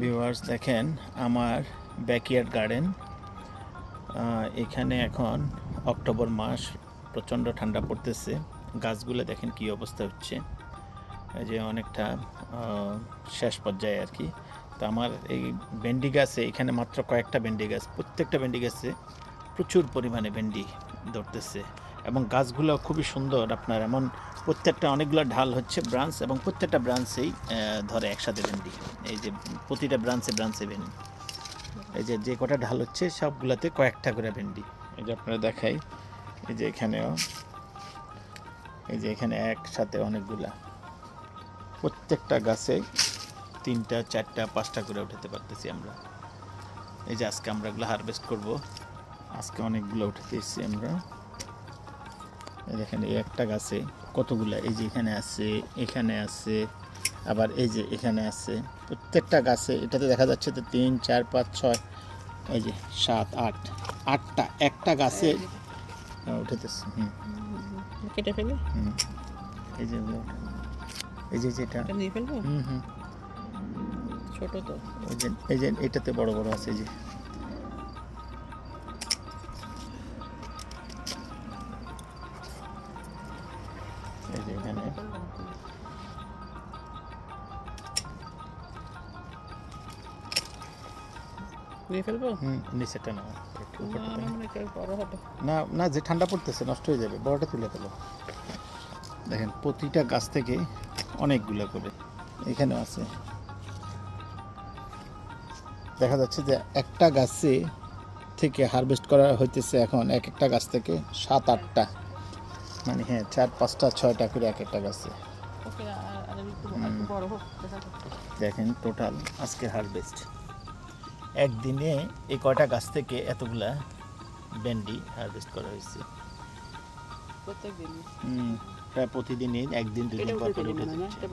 Viewers দেখেন আমার backyard garden এখানে এখন অক্টোবর মাস, প্রচণ্ড ঠান্ডা পড়তেছে। গাছগুলো দেখেন কি অবস্থা হচ্ছে। যে অনেকটা শেষ পর্যায়ে আর কি। তো আমার এই ভেন্ডি গাছে এখানে মাত্র কয়েকটা ভেন্ডি গাছ, প্রত্যেকটা ভেন্ডি গাছে প্রচুর পরিমাণে ভেন্ডি ধরতেছে এবং গাছগুলো খুবই সুন্দর আপনার এমন প্রত্যেকটা অনেকগুলো ঢাল হচ্ছে ব্রাঞ্চ এবং প্রত্যেকটা ব্রাঞ্চেই ধরে একসাথে ভেন্ডি। এই যে প্রতিটা ব্রাঞ্চে ব্রাঞ্চে ভেন্ডি। এই যে যে কটা ঢাল হচ্ছে সবগুলোতে কয়েকটা করে ভেন্ডি। এই যে আপনারা দেখাই, এই যে এখানেও, এই যে এখানে একসাথে অনেকগুলা। প্রত্যেকটা গাছে তিনটা, চারটা, পাঁচটা করে উঠাতে পারতেছি আমরা। এই যে আজকে আমরা এগুলো হারভেস্ট করব। আজকে অনেকগুলো উঠাতে এসেছি আমরা। এই দেখেন এই একটা গাছে কতগুলা এই যে এখানে আছে এখানে আছে আবার এই যে এখানে আছে। প্রত্যেকটা গাছে এটাতে দেখা যাচ্ছে তো তিন চার পাঁচ ছয় এই যে সাত আট আটটা একটা গাছে উঠেতেছে। হুম। কেটে ফেলে? হুম। এই যে এই যে যেটা এটা হুম হুম। ছোট তো। ওই যে এই যে এটাতে বড় বড় আছে এই যে নিয়ে ফেলব? নিচেটা না বড় হবে। না না যে ঠান্ডা পড়তেছে নষ্ট হয়ে যাবে বড়টা তুলে ফেলো। দেখেন প্রতিটা গাছ থেকে অনেকগুলো করে এখানেও আছে। দেখা যাচ্ছে যে একটা গাছে থেকে হারভেস্ট করা হইতেছে এখন এক একটা গাছ থেকে সাত আটটা। মানে হ্যাঁ চার পাঁচটা ছয়টা করে এক একটা গাছে। দেখেন টোটাল আজকে হারভেস্ট একদিনে এই কয়টা গাছ থেকে এতগুলা ভেন্ডি হারভেস্ট করা হয়েছে? প্রায় প্রতিদিনই একদিন দুদিন পর করে উঠে যাচ্ছে।